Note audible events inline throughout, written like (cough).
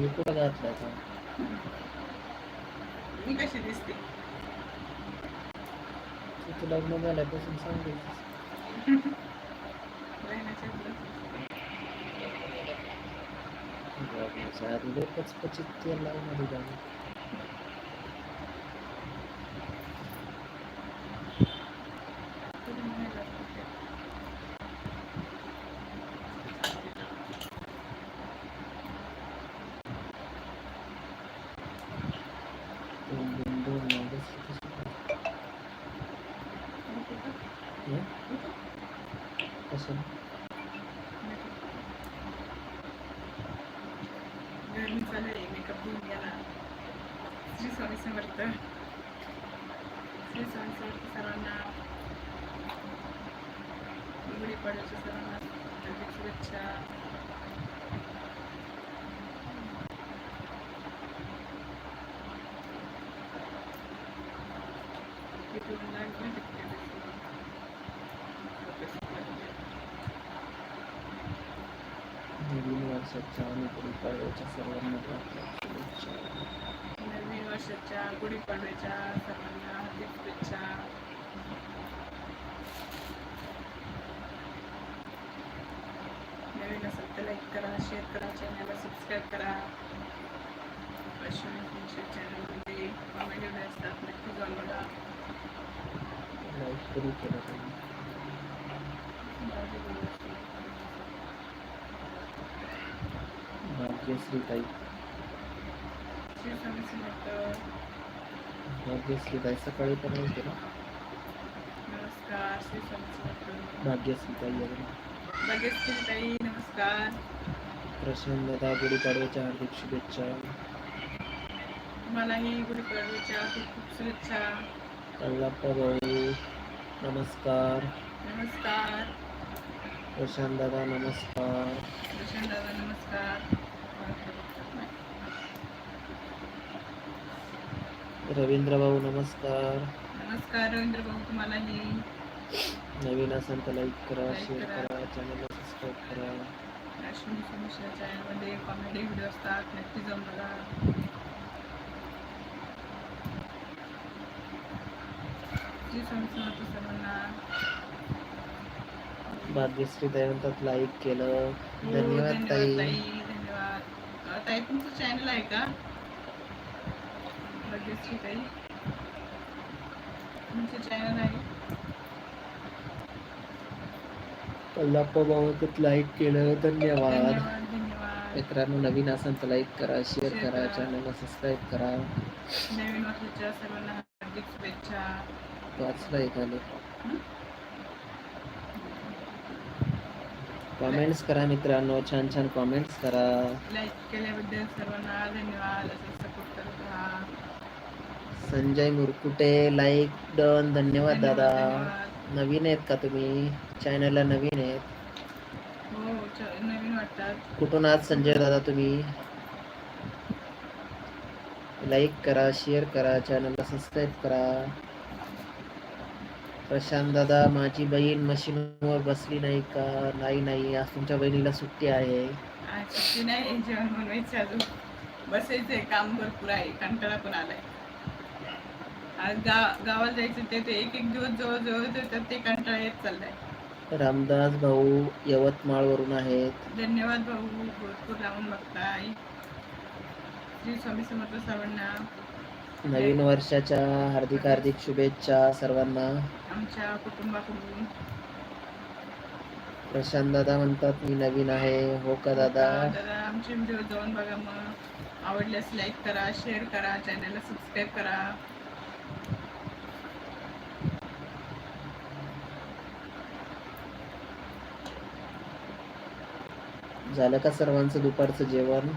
मी कुठं घातला आता? मी कशी दिसते? तू लग्न झाल्यापासून बहिणीच्या (laughs) पुढं. आधी लोकच पचित तेल लावून कसं गरमी चालू आहे मेकअप घेऊन गेला श्री स्वामी समर्थ. श्री स्वामी समर्थ सर्वांना गुढीपाडव्याच्या सर्वांना हार्दिक शुभेच्छा तिकडून लागलं तिकडे नवीन वर्षाच्या आणि गुढीपाडव्याच्या सर्वांना हार्दिक शुभेच्छा नवीन वर्षाच्या गुढीपाडव्याच्या सर्वांना हार्दिक शुभेच्छा. नवीन असेल तर लाईक करा शेअर करा चॅनलला सबस्क्राईब करा. फिल्मच्या चॅनलमध्ये कॉमेडी असतात नक्की जाऊन बघा लाईक करू केलं त्यांनी भाग्यश्री ताई श्री स्वामी समर्थ भाग्यश्री ताई सकाळी पण होते ना. नमस्कार श्री स्वामी समर्थ. भाग्यश्री ताई वगैरे भाग्यश्री ताई नमस्कार. दादा गुढीपाडव्याच्या हार्दिक शुभेच्छा. तुम्हालाही गुढीपाडव्याच्या खूप खूप शुभेच्छा. कल्लाप्पा भाऊ नमस्कार. नमस्कार. प्रशांत दादा नमस्कार. प्रशांत दादा नमस्कार. रवींद्र भाऊ नमस्कार. नमस्कार रवींद्र भाऊ तुम्हालाही नवीन असेल तर लाईक करा शेअर करा. चॅनलला सबस्क्राईब करा. चॅनलमध्ये कॉमेडी व्हिडिओ असतात नक्की जाऊन बघा भाग्यश्री ताई म्हणतात लाईक केलं. हो, धन्यवाद ताई. धन्यवाद ताई तुमचं चॅनल आहे का? भाग्यश्री ताई तुमचं चॅनल आहे. कल्लाप्पा म्हणतात लाईक केलं. धन्यवाद. मित्रांनो नवीन असेल तर लाईक करा शेअर करा. चॅनलला सबस्क्राईब करा. नवीन वर्षाच्या सर्वांना हार्दिक शुभेच्छा. वाचलं एखादं कॉमेंट्स करा मित्रांनो. छान छान कॉमेंट्स करा. लाईक केल्याबद्दल सर्वांना धन्यवाद असं सपोर्ट करत राहा संजय मुरकुटे लाईक डन धन्यवाद दादा. नवीन आहेत का तुम्ही? चॅनलला नवीन आहेत. हो कुठून आज संजय दादा तुम्ही? लाईक करा शेअर करा चॅनलला सबस्क्राईब करा. प्रशांत दादा माझी बहीण मशीनवर बसली नाही का? नाही नाही. आज तुमच्या बहिणीला सुट्टी आहे. आज सुट्टी नाही जेवण बनवायचं अजून. बसायचंय काम भरपूर आहे. कंटाळा पण आलाय. आज गा गावाला जायचं ते ते एक एक दिवस जवळ जवळ तर ते कंटाळा येत चाललाय. रामदास भाऊ यवतमाळ वरून आहेत. धन्यवाद भाऊ भरपूर लावून बघताय. श्री स्वामी समर्थ सर्वांना नवीन वर्षाच्या हार्दिक हार्दिक शुभेच्छा सर्वांना. आमच्या कुटुंबाकडून. प्रशांत दादा म्हणतात मी नवीन आहे. हो का दादा? दादा? आमचे व्हिडिओ जाऊन बघा मग. आवडल्यास लाईक करा शेअर करा चॅनलला सबस्क्राईब करा. झालं का सर्वांचं दुपारचं जेवण?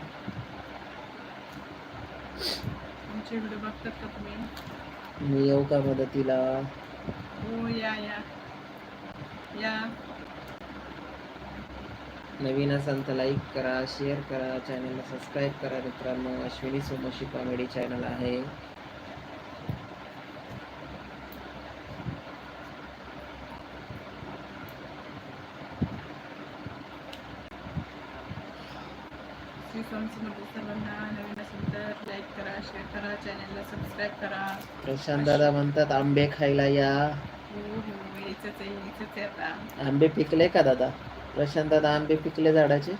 मी येऊ का मदतीला? हो या या. या. नवीन असाल तर लाईक करा शेअर करा चॅनलला सबस्क्राईब करा मित्रांनो. अश्विनी सोमशी कॉमेडी चॅनल आहे श्री स्वामी समर्थ सर्वांना नवीन असेल तर लाईक करा शेअर करा चॅनलला सबस्क्राईब करा प्रशांत दादा म्हणतात आंबे खायला या. आंबे पिकले का दादा? प्रशांत दादा आंबे पिकले झाडाचे?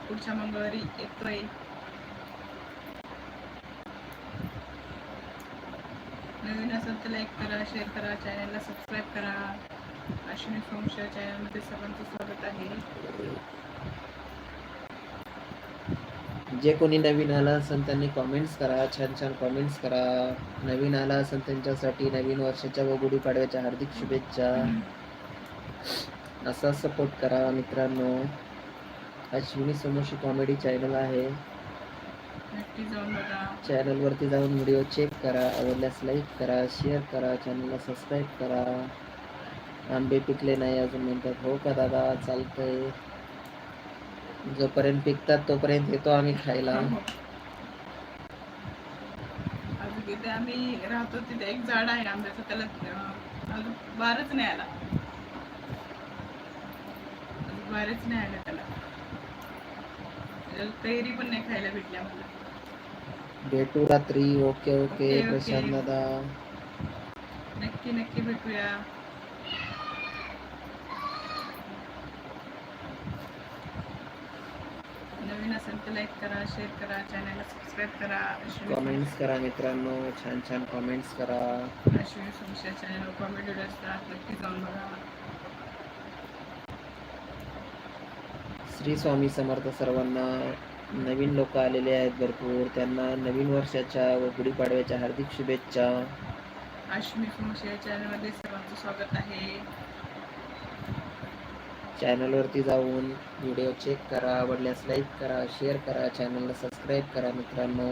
पुढच्या मंगळवारी येतोय. नवीन असेल तर लाईक करा शेअर करा चॅनलला सबस्क्राईब करा. अश्विनी सोमशा चॅनलमध्ये सर्वांचं स्वागत आहे. जे कोणी नवीन आला असेल त्यांनी कॉमेंट्स करा छान छान कॉमेंट्स करा. नवीन आला असेल त्यांच्यासाठी नवीन वर्षाच्या व गुढीपाडव्याच्या हार्दिक शुभेच्छा. असा सपोर्ट करा मित्रांनो. अश्विनी समोशी कॉमेडी चॅनल आहे. चॅनलवरती जाऊन व्हिडिओ चेक करा आवडल्यास लाईक करा शेअर करा चॅनलला सबस्क्राईब करा. आंबे पिकले नाही अजून म्हणतात. हो का दादा? चालतंय. जोपर्यंत पिकतात तोपर्यंत येतो आम्ही खायला. अजून तिथे आम्ही राहतो तिथे. एक झाड आहे आंब्याचं त्याला अं, अजून बारच नाही आला. अजून बारच नाही आला त्याला. त्याला कैरी पण नाही खायला भेटल्या मला भेटू रात्री. Okay okay. Okay, okay. Prashant दादा. नक्की नक्की भेटूया. नवीन असेल तर लाईक करा शेअर करा चॅनलला सबस्क्राईब करा. अश्विनी कॉमेंट्स करा मित्रांनो छान छान कॉमेंट्स करा. अश्विनी सोमशा चॅनलवर कॉमेडी असतात नक्की जाऊन बघा. श्री स्वामी समर्थ सर्वांना नवीन लोक आलेले आहेत भरपूर. त्यांना नवीन वर्षाच्या व गुढीपाडव्याच्या हार्दिक शुभेच्छा. अश्विनी सोमशा चॅनलमध्ये सर्वांचं स्वागत आहे. चॅनलवरती जाऊन व्हिडिओ चेक करा. आवडल्यास लाईक करा शेअर करा. चॅनलला सबस्क्राईब करा मित्रांनो.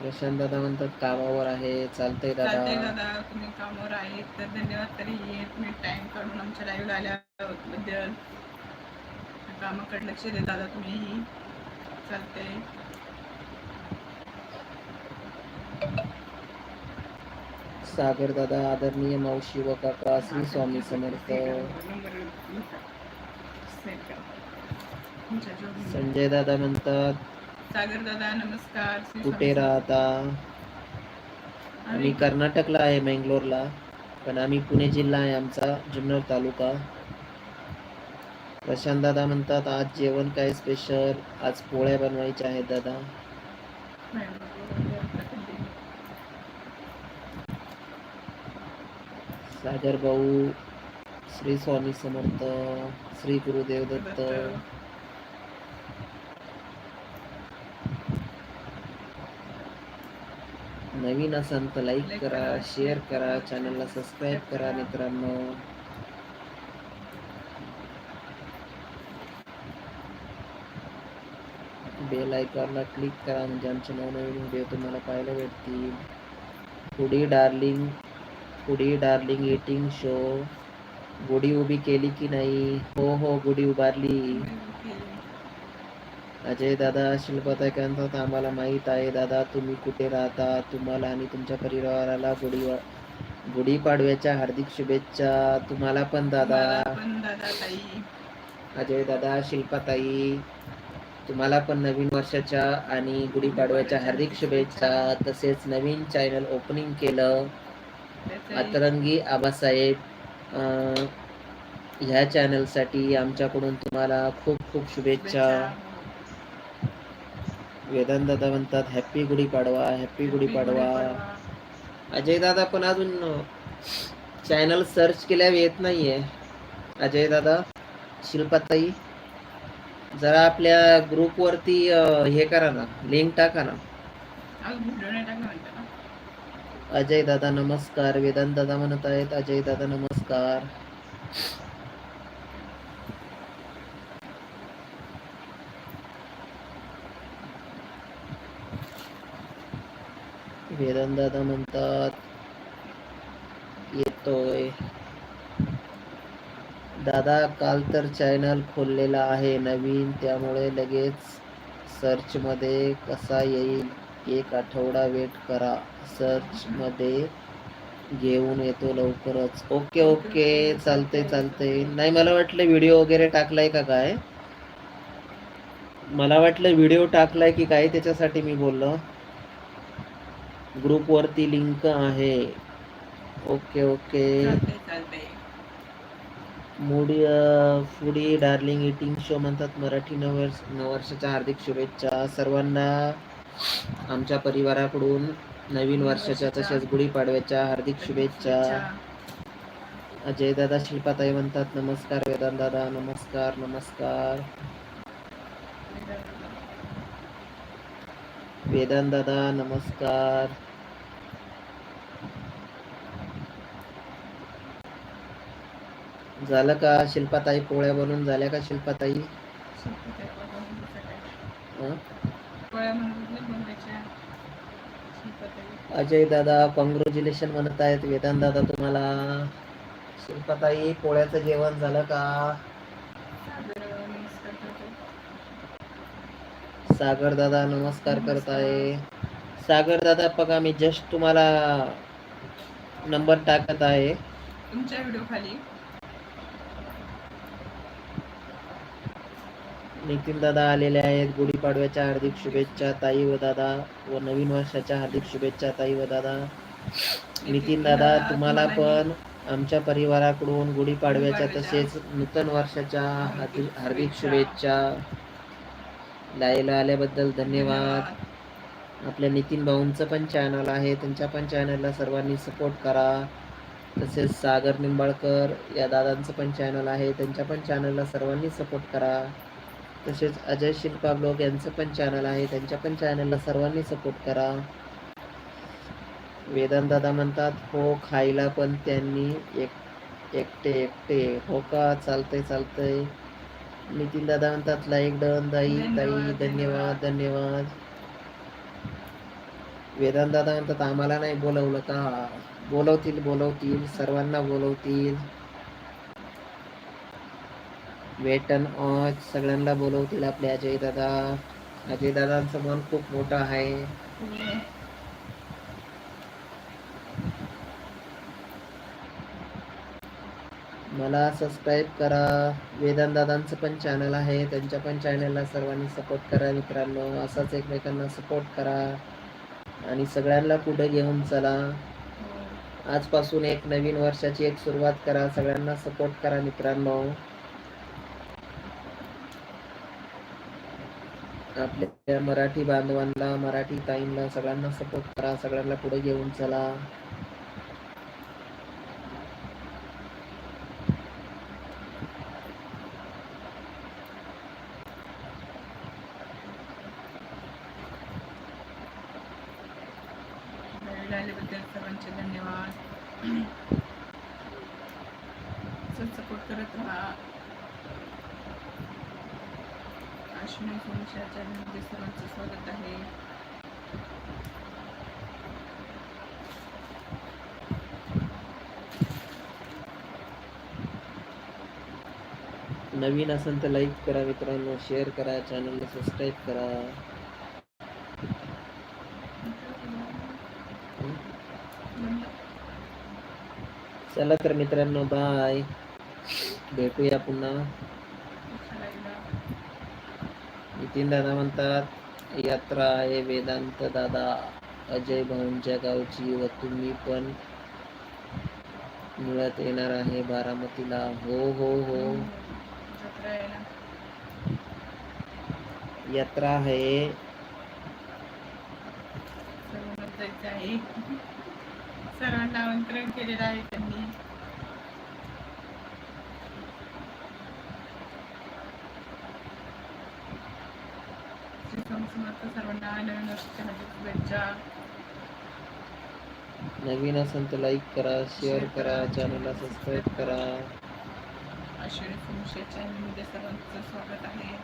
प्रशांत दादा म्हणतात कामावर आहे. चालतंय चालतंय दादा. दादा तुम्ही कामावर आहेत तर धन्यवाद. तरी तुम्ही टाइम काढून आमच्या लाईव्ह आल्याबद्दल कामाकडे लक्ष दे दादा तुम्ही. चालतंय. सागर दादा आदरणीय मावशी व काका श्री स्वामी समर्थ. संजय दादा म्हणतात सागर दादा नमस्कार. कुठे राहता? आम्ही आम्ही कर्नाटकला आहे मंगलोरला. पण आम्ही पुणे जिल्हा आहे आमचा जुन्नर तालुका. प्रशांत दादा म्हणतात आज जेवण काय स्पेशल आज पोळ्या बनवायच्या आहेत दादा. सागर भाऊ श्री स्वामी समर्थ श्री गुरुदेव दत्त. नवीन असाल तर लाईक करा शेअर करा चॅनलला सबस्क्राईब करा मित्रांनो. बेल आयकॉनला क्लिक करा म्हणजे आमचे नवनवीन व्हिडिओ तुम्हाला पाहायला भेटतील. पुढे डार्लिंग पुढी डार्लिंग एटिंग शो गुढी उभी केली की नाही? हो हो गुढी उभारली. अजय दादा शिल्पताई म्हणतात आम्हाला माहीत आहे दादा तुम्ही कुठे राहता? तुम्हाला आणि तुमच्या परिवाराला गुढी गुढीपाडव्याच्या हार्दिक शुभेच्छा. तुम्हाला पण दादा. अजय दादा शिल्पाताई तुम्हाला पण नवीन वर्षाच्या आणि गुढीपाडव्याच्या हार्दिक शुभेच्छा. तसेच नवीन चॅनल ओपनिंग केलं. अतरंगी आबासाहेब ह्या चॅनलसाठी आमच्याकडून तुम्हाला खूप खूप शुभेच्छा. वेदांत दादा म्हणतात हॅपी गुढीपाडवा हॅपी गुढीपाडवा अजय दादा पण अजून चॅनल सर्च केल्यावर येत नाहीये. अजय दादा शिल्पाताई जरा आपल्या ग्रुप वरती अं, हे करा ना लिंक टाका ना आज व्हिडिओ नाही टाकला म्हणते ना अजय दादा नमस्कार. वेदांत दादा म्हणत आहेत अजय दादा नमस्कार. वेदांत दादा म्हणतात येतोय. दादा काल तर चॅनल खोललेला आहे नवीन त्यामुळे लगेच सर्च मध्ये कसा येईल? एक आठवडा वेट करा. सर्च मध्ये घेऊन येतो लवकरच. ओके ओके चालतंय चालतंय. नाही मला वाटलं व्हिडिओ वगैरे टाकलाय का काय? मला वाटलं व्हिडिओ टाकलाय की काय? त्याच्यासाठी मी बोललो. ग्रुपवरती लिंक आहे. Okay okay moody foodie darling eating show म्हणतात मराठी नववर्ष नववर्षाच्या हार्दिक शुभेच्छा सर्वांना. आमच्या परिवाराकडून नवीन वर्षाच्या तसेच गुढीपाडव्याच्या हार्दिक शुभेच्छा. अजय दादा शिल्पाताई म्हणतात नमस्कार वेदांत दादा नमस्कार नमस्कार. वेदांत दादा नमस्कार. झालं का शिल्पाताई पोळ्या बनवून? झाल्या का शिल्पाताई? अजय दादा कॉंग्रॅच्युलेशन म्हणत आहेत. वेदांत दादा तुम्हाला शिल्पाताई पोळ्याचं जेवण झालं का? सागर करतो. दादा नमस्कार करताय. सागर दादा बघा मी जस्ट तुम्हाला नंबर टाकत आहे. तुमच्या व्हिडिओ खाली. नितीन दादा आलेले आहेत. गुढीपाडव्याच्या हार्दिक शुभेच्छा. ताई व दादा व नवीन वर्षाच्या हार्दिक शुभेच्छा ताई व दादा. नितीन दादा तुम्हाला पण आमच्या परिवाराकडून गुढीपाडव्याच्या तसेच नूतन वर्षाच्या हार्दिक हार्दिक शुभेच्छा लाईला आल्याबद्दल धन्यवाद. आपल्या नितीन भाऊंचं पण चॅनल आहे. त्यांच्या पण चॅनलला सर्वांनी सपोर्ट करा. तसेच सागर निंबाळकर या दादांचं पण चॅनल आहे. त्यांच्या पण चॅनलला सर्वांनी सपोर्ट करा. तसेच अजय शिल्पा ब्लॉग यांचं पण चॅनल आहे. त्यांच्या पण चॅनलला सर्वांनी सपोर्ट करा. वेदांत दादा म्हणतात हो खायला पण त्यांनी एक एकटे एकटे. हो का? चालतंय चालतंय. नितीन दादा म्हणतात लाईक डन दाई ताई धन्यवाद, धन्यवाद धन्यवाद. वेदांत दादा म्हणतात आम्हाला नाही बोलवलं का? बोलवतील बोलवतील. सर्वांना बोलवतील. वेटन ऑच सगळ्यांना बोलवतील आपले अजय दादा. अजय दादांचं मन खूप मोठं आहे. मला सबस्क्राईब करा. वेदांत दादांचं पण चॅनल आहे. त्यांच्या पण चॅनलला सर्वांनी सपोर्ट करा मित्रांनो. असाच एकमेकांना सपोर्ट करा. आणि सगळ्यांना पुढे घेऊन चला. आजपासून एक नवीन वर्षाची एक सुरुवात करा. सगळ्यांना सपोर्ट करा मित्रांनो. आपल्या मराठी बांधवांना मराठी ताईंना सगळ्यांना सपोर्ट करा सगळ्यांना पुढे घेऊन चला वेळ आल्याबद्दल सर्वांचे धन्यवाद सपोर्ट करत राहा अश्विनी सोमशा चॅनलमध्ये सर्वांचं स्वागत आहे नवीन असेल तर लाईक करा मित्रांनो शेअर करा चॅनलला सबस्क्राईब करा. चला तर मित्रांनो बाय भेटूया पुन्हा. नितीन दादा म्हणतात यात्रा आहे वेदांत दादा. अजय भाऊंच्या गावची व तुम्ही पण मिळत येणार आहे बारामतीला. हो हो हो. यात्रा आहे. सर्वांना जायचं आहे. सर्वांना आमंत्रण केलेलं आहे त्यांनी. सर्वांना नवीन वर्षाच्या हार्दिक शुभेच्छा. नवीन असेल तर लाईक करा शेअर करा चॅनलला सबस्क्राईब करा. आषाढी सोमशे चॅनलमध्ये सर्वांचं स्वागत आहे.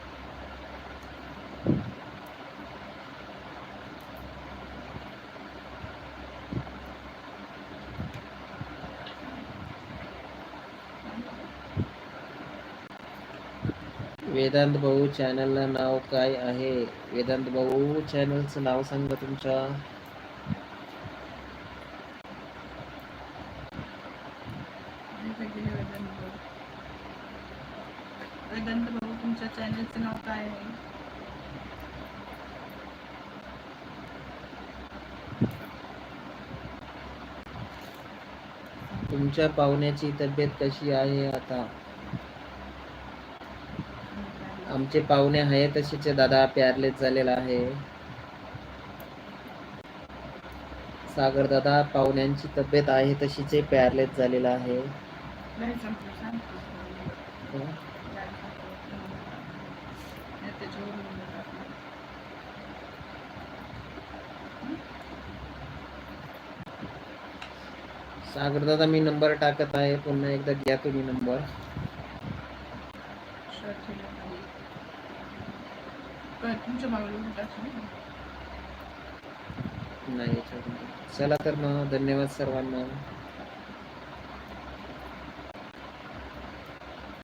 वेदांत भाऊ चॅनलला नाव काय आहे? वेदांत भाऊ चॅनलचं नाव सांगा तुमच्या. वेदांत भाऊ वेदांत भाऊ तुमच्या चॅनलचं नाव काय आहे? तुमच्या पाहुण्याची तब्येत कशी आहे आता? आमचे पाहुणे आहे तसेचे दादा प्यारलेच झालेला आहे. सागर दादा पाहुण्यांची तब्येत आहे तशीचे प्यारलेच झालेला आहे नाही संपलं, सांग. हं? नाही, त्याच्यावरून बोलत आहे. सागर दादा मी नंबर टाकत आहे पुन्हा एकदा घ्या तुम्ही नंबर? नाही. चला तर मग धन्यवाद सर्वांना